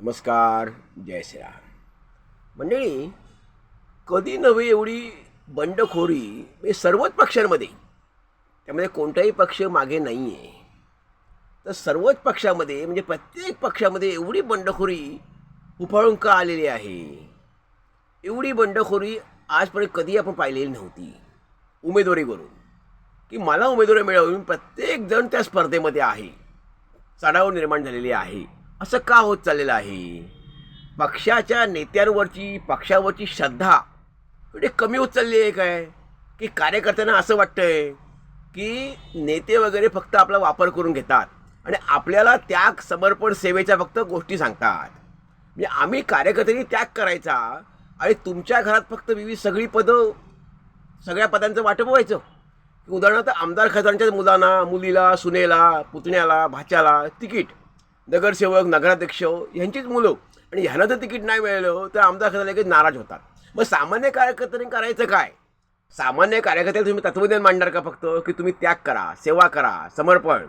नमस्कार जय श्रीराम. मंडळी कधी नव्हे एवढी बंडखोरी म्हणजे सर्वच पक्षांमध्ये. त्यामध्ये कोणताही पक्ष मागे नाही आहे तर सर्वच पक्षामध्ये म्हणजे प्रत्येक पक्षामध्ये एवढी बंडखोरी उफाळून का आलेली आहे? एवढी बंडखोरी आजपर्यंत कधी आपण पाहिलेली नव्हती. उमेदवारीवरून. की मला उमेदवारी मिळवून प्रत्येकजण त्या स्पर्धेमध्ये आहे. चढाव निर्माण झालेली आहे. असं का होत चाललेलं आहे? पक्षाच्या नेत्यांवरची पक्षावरची श्रद्धा म्हणजे कमी होत चालली आहे काय? की कार्यकर्त्यांना असं वाटतंय की नेते वगैरे फक्त आपला वापर करून घेतात आणि आपल्याला त्याग समर्पण सेवेच्या फक्त गोष्टी सांगतात. म्हणजे आम्ही कार्यकर्त्यांनी त्याग करायचा आणि तुमच्या घरात फक्त विविध सगळी पदं सगळ्या पदांचं वाटप व्हायचं. उदाहरणार्थ आमदार खासदारांच्या मुलांना मुलीला सुनेला पुतण्याला भाच्याला तिकीट. नगरसेवक नगराध्यक्ष यांचीच मुलं. आणि ह्यांना जर तिकीट नाही मिळालं तर आमदार खासदार लगेच नाराज होतात. मग सामान्य कार्यकर्त्यांनी करायचं काय? सामान्य कार्यकर्त्याला तुम्ही तत्वज्ञान मांडणार का फक्त? की तुम्ही त्याग करा सेवा करा समर्पण?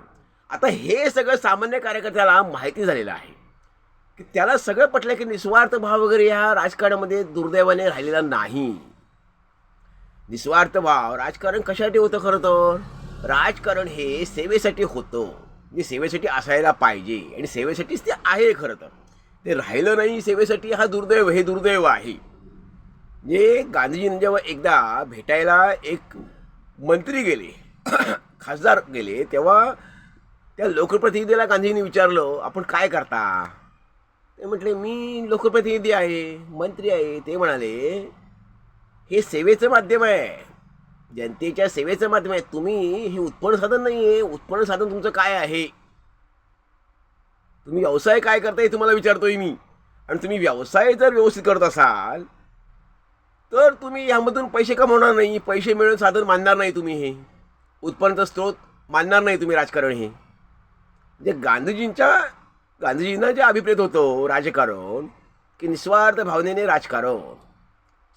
आता हे सगळं सामान्य कार्यकर्त्याला माहिती झालेलं आहे. की त्याला सगळं पटलं की निस्वार्थ भाव वगैरे ह्या राजकारणामध्ये दुर्दैवाने राहिलेला नाही. निस्वार्थ भाव राजकारण कशासाठी होतं खरं तर? राजकारण हे सेवेसाठी होतं. जे सेवेसाठी असायला पाहिजे. आणि सेवेसाठीच ते आहे खरं तर. ते राहिलं नाही सेवेसाठी हा दुर्दैव हे दुर्दैव आहे. जे गांधीजींनी जेव्हा एकदा भेटायला एक मंत्री गेले खासदार गेले तेव्हा त्या लोकप्रतिनिधीला गांधीजींनी विचारलं आपण काय करता? ते म्हटले मी लोकप्रतिनिधी आहे मंत्री आहे. ते म्हणाले हे सेवेचं माध्यम आहे. जनतेच्या सेवेचं माध्यम आहे. तुम्ही हे उत्पन्न साधन नाही आहे उत्पन्न साधन तुमचं काय आहे? तुम्ही व्यवसाय काय करताय तुम्हाला विचारतोय मी. आणि तुम्ही व्यवसाय जर व्यवस्थित करत असाल तर तुम्ही ह्यामधून पैसे कमवणार नाही. पैसे मिळून साधन मानणार नाही तुम्ही हे. उत्पन्नाचा स्रोत मानणार नाही तुम्ही राजकारण हे. म्हणजे गांधीजींच्या गांधीजींना जे अभिप्रेत होतं राजकारण की निस्वार्थ भावनेने राजकारण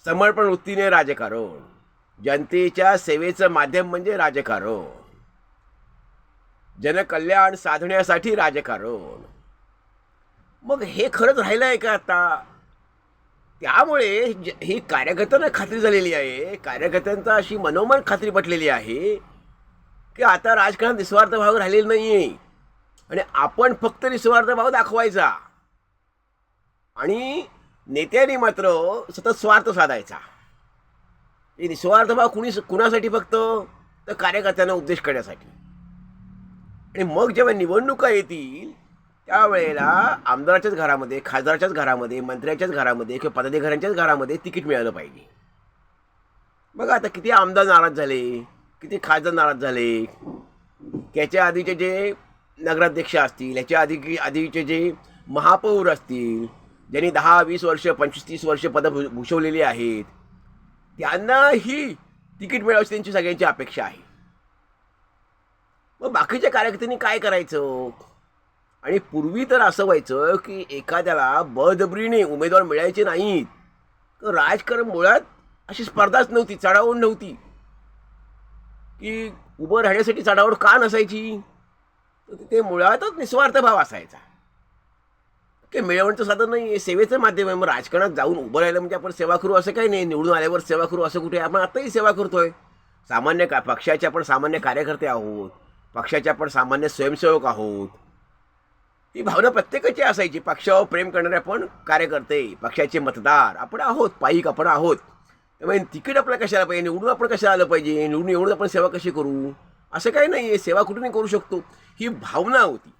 समर्पण वृत्तीने राजकारण जनतेच्या सेवेचं माध्यम म्हणजे राजकारण. जनकल्याण साधण्यासाठी राजकारण. मग हे खरंच राहिलं आहे का आता? त्यामुळे ही कार्यकर्त्यांना खात्री झालेली आहे. कार्यकर्त्यांचा अशी मनोमन खात्री पटलेली आहे की आता राजकारणात निस्वार्थ भाव राहिलेला नाही आहे आणि आपण फक्त निस्वार्थ भाव दाखवायचा. आणि नेत्यांनी मात्र सतत स्वार्थ साधायचा. निस्वार्थ भाव कुणी कुणासाठी फक्त तर कार्यकर्त्यांना उपदेश करण्यासाठी. आणि मग जेव्हा निवडणुका येतील त्यावेळेला आमदाराच्याच घरामध्ये खासदाराच्याच घरामध्ये मंत्र्याच्याच घरामध्ये किंवा पदाधिकाऱ्यांच्याच घरामध्ये तिकीट मिळालं पाहिजे. बघा आता किती आमदार नाराज झाले किती खासदार नाराज झाले? याच्या आधीचे जे नगराध्यक्ष असतील याच्या आधी आधीचे जे महापौर असतील ज्यांनी दहा वीस वर्ष पंचवीस तीस वर्ष पदं भू- भूषवलेली आहेत त्यांनाही तिकीट मिळावशी त्यांची सगळ्यांची अपेक्षा आहे. मग बाकीच्या कार्यकर्त्यांनी काय करायचं? आणि पूर्वी तर असं व्हायचं की एखाद्याला बळजबरीने उमेदवार मिळायचे नाहीत. तर राजकारण मुळात अशी स्पर्धाच नव्हती चढावड नव्हती. की उभं राहण्यासाठी चढावड का नसायची? तर तिथे मुळातच निस्वार्थ भाव असायचा. काही मिळवण्याचं साधन नाही आहे सेवेचं माध्यम आहे. मग राजकारणात जाऊन उभं राहिलं म्हणजे आपण सेवा करू असं काही नाही. निवडून आल्यावर सेवा करू असं कुठे? आपण आताही सेवा करतोय. सामान्य का पक्षाचे आपण सामान्य कार्यकर्ते आहोत. पक्षाचे आपण सामान्य स्वयंसेवक आहोत. ही भावना प्रत्येकाची असायची. पक्षावर प्रेम करणारे आपण कार्यकर्ते पक्षाचे मतदार आपण आहोत. पाईक आपण आहोत. त्यामुळे तिकीट आपल्याला कशाला पाहिजे? निवडून आपण कशाला आलं पाहिजे? निवडून एवढं आपण सेवा कशी करू? असं काही नाही आहे सेवा कुठूनही करू शकतो. ही भावना होती.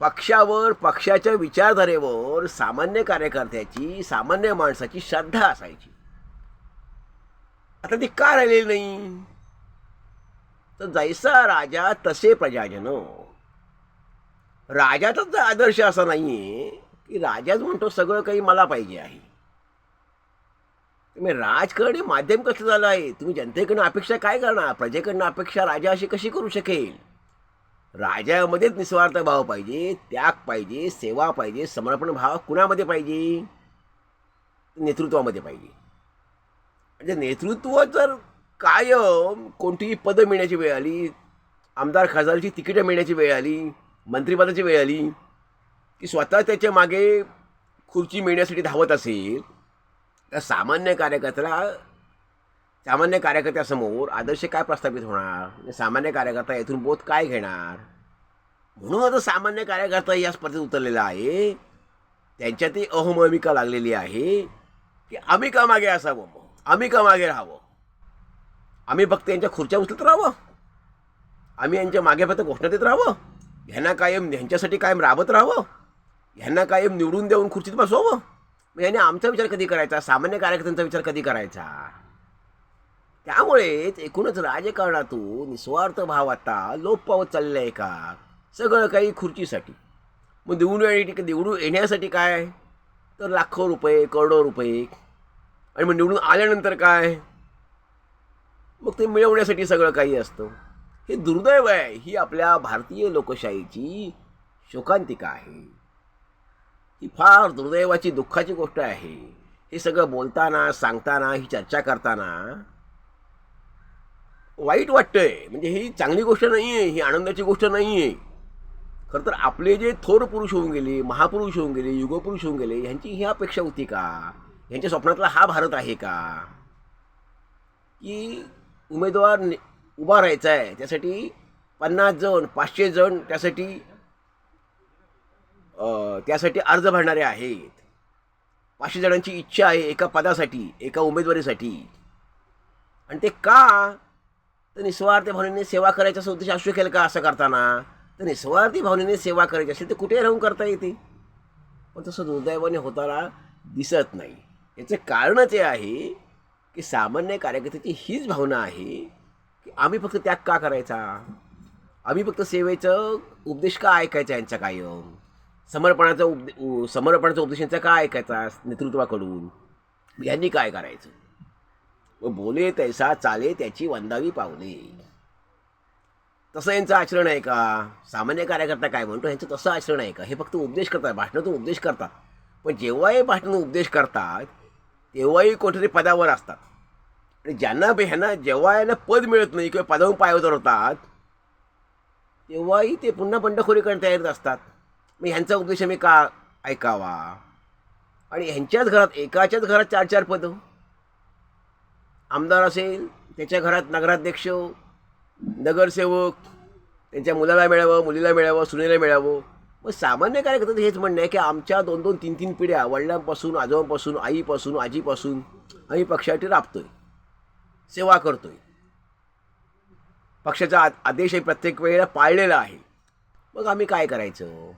पक्षावर पक्षाच्या विचारधारेवर सामान्य कार्यकर्त्याची सामान्य माणसाची श्रद्धा असायची. आता ती का राहिलेली नाही? तर जैसा राजा तसे प्रजाजन. राजाचाच आदर्श असा नाहीये की राजाच म्हणतो सगळं काही मला पाहिजे आहे. तुम्ही राजकारण माध्यम कसं झालं आहे? तुम्ही जनतेकडनं अपेक्षा काय करणार? प्रजेकडनं अपेक्षा राजा अशी कशी करू शकेल? राजामध्येच निस्वार्थ भाव पाहिजे त्याग पाहिजे सेवा पाहिजे समर्पण भाव कुणामध्ये पाहिजे? नेतृत्वामध्ये पाहिजे. म्हणजे नेतृत्व जर कायम कोणतीही पदं मिळण्याची वेळ आली आमदार खासदारची तिकीटं मिळण्याची वेळ आली मंत्रिपदाची वेळ आली की स्वतः त्याच्यामागे खुर्ची मिळण्यासाठी धावत असेल तर सामान्य कार्यकर्त्याला सामान्य कार्यकर्त्यासमोर आदर्श काय प्रस्थापित होणार? आणि सामान्य कार्यकर्ता येथून बोध काय घेणार? म्हणून आता सामान्य कार्यकर्ता या स्पर्धेत उतरलेला आहे. त्यांच्यातही अहममिका लागलेली आहे की आम्ही का मागे असावं मग. आम्ही का मागे राहावं. आम्ही फक्त यांच्या खुर्च्या उचलत राहावं. आम्ही यांच्या मागे फक्त घोषणा देत राहावं. ह्यांना कायम ह्यांच्यासाठी कायम राबत राहावं. ह्यांना कायम निवडून देऊन खुर्चीत बसवावं. मग ह्याने आमचा विचार कधी करायचा? सामान्य कार्यकर्त्यांचा विचार कधी करायचा? त्यामुळेच एकूणच राजकारणातून निस्वार्थ भाव आता लोप पावत चाललेला आहे का? सगळं काही खुर्चीसाठी. मग निवडून येण्यासाठी निवडून येण्यासाठी काय? तर लाखो रुपये करोडो रुपये. आणि मग निवडून आल्यानंतर काय? मग ते मिळवण्यासाठी सगळं काही असतं. हे दुर्दैव आहे. ही आपल्या भारतीय लोकशाहीची शोकांतिका आहे. ही फार दुर्दैवाची दुःखाची गोष्ट आहे. हे सगळं बोलताना सांगताना ही चर्चा करताना वाईट वाटतंय. म्हणजे ही चांगली गोष्ट नाही आहे ही आनंदाची गोष्ट नाही आहे खरं तर आपले जे थोर पुरुष होऊन गेले महापुरुष होऊन गेले युगपुरुष होऊन गेले ह्यांची ही अपेक्षा होती का? ह्यांच्या स्वप्नातला हा भारत आहे का? की उमेदवार उभा राहायचा आहे त्यासाठी पन्नास जण पाचशे जण त्यासाठी त्यासाठी अर्ज भरणारे आहेत. पाचशे जणांची इच्छा आहे एका पदासाठी एका उमेदवारीसाठी. आणि ते का? तर निस्वार्थी भावनेने सेवा करायचा असं उद्देश असू शकेल का असं करताना? तर निस्वार्थी भावनेने सेवा करायची असेल तर कुठे राहून करता येते? पण तसं दुर्दैवाने होताना दिसत नाही. याचं कारणच हे आहे की सामान्य कार्यकर्त्याची हीच भावना आहे की आम्ही फक्त त्याग का करायचा? आम्ही फक्त सेवेचं उपदेश का ऐकायचा यांचा कायम? समर्पणाचा उपदे उ- समर्पणाचा उपदेशांचा का ऐकायचा नेतृत्वाकडून? यांनी काय करायचं? व बोले तैसा चाले त्याची वंदावी पावले. तसं यांचं आचरण आहे का? सामान्य कार्यकर्ता काय म्हणतो? यांचं तसं आचरण आहे का? हे फक्त उपदेश करतात भाषणातून उपदेश करतात. पण जेव्हाही भाषणातून उपदेश करतात तेव्हाही कोणतरी पदावर असतात. आणि ज्यांना ह्यांना जेव्हा यांना पद मिळत नाही किंवा पदावरून पाय होतात तेव्हाही ते पुन्हा बंडखोरी करण्यात तयारीत असतात. मग ह्यांचा उपदेश आम्ही का ऐकावा? आणि ह्यांच्याच घरात एकाच्याच घरात चार चार पदं? आमदार असेल त्याच्या घरात नगराध्यक्ष नगरसेवक त्यांच्या मुलाला मिळावं मुलीला मिळावं सुनेला मिळावं. मग सामान्य कार्यकर्त्याचं हेच म्हणणं आहे की आमच्या दोन दोन तीन तीन पिढ्या वडिलांपासून आजोबांपासून आईपासून आजीपासून आम्ही पक्षासाठी राबतोय. सेवा करतोय. पक्षाचा आदेश हे प्रत्येक वेळेला पाळलेला आहे. मग आम्ही काय करायचं?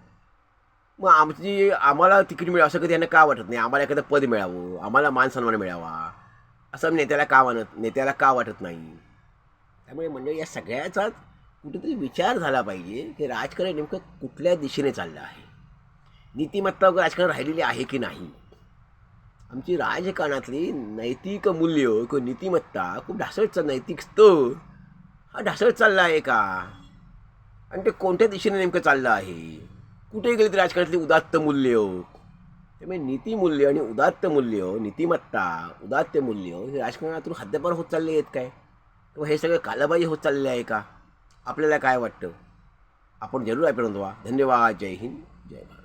मग आमची आम्हाला तिकीट मिळावं असं कधी यांना का वाटत नाही? आम्हाला एखादं पद मिळावं आम्हाला मान सन्मान मिळावा. असं नेत्याला का वाटत नेत्याला का वाटत नाही? त्यामुळे म्हणजे या सगळ्याचाच कुठेतरी विचार झाला पाहिजे की राजकारण नेमकं कुठल्या दिशेने चाललं आहे? नीतिमत्ता वगैरे राजकारण राहिलेली आहे की नाही? आमची राजकारणातली नैतिक मूल्य किंवा नीतिमत्ता खूप ढासळचा नैतिक स्तर हा ढासळत चालला आहे का? आणि ते कोणत्या दिशेने नेमकं चाललं आहे? कुठे गेले ते राजकारणातली उदात्त मूल्य? त्यामुळे म्हणजे नीतिमूल्य आणि उदात्त मूल्य नीतिमत्ता उदात्त मूल्य हे राजकारणातून हद्दपार होत चालले आहेत काय? किंवा हे सगळं कालाबाई होत चालले आहे का? आपल्याला काय वाटतं? आपण जरूर ऐकून व्हा धन्यवाद. जय हिंद. जय भारत.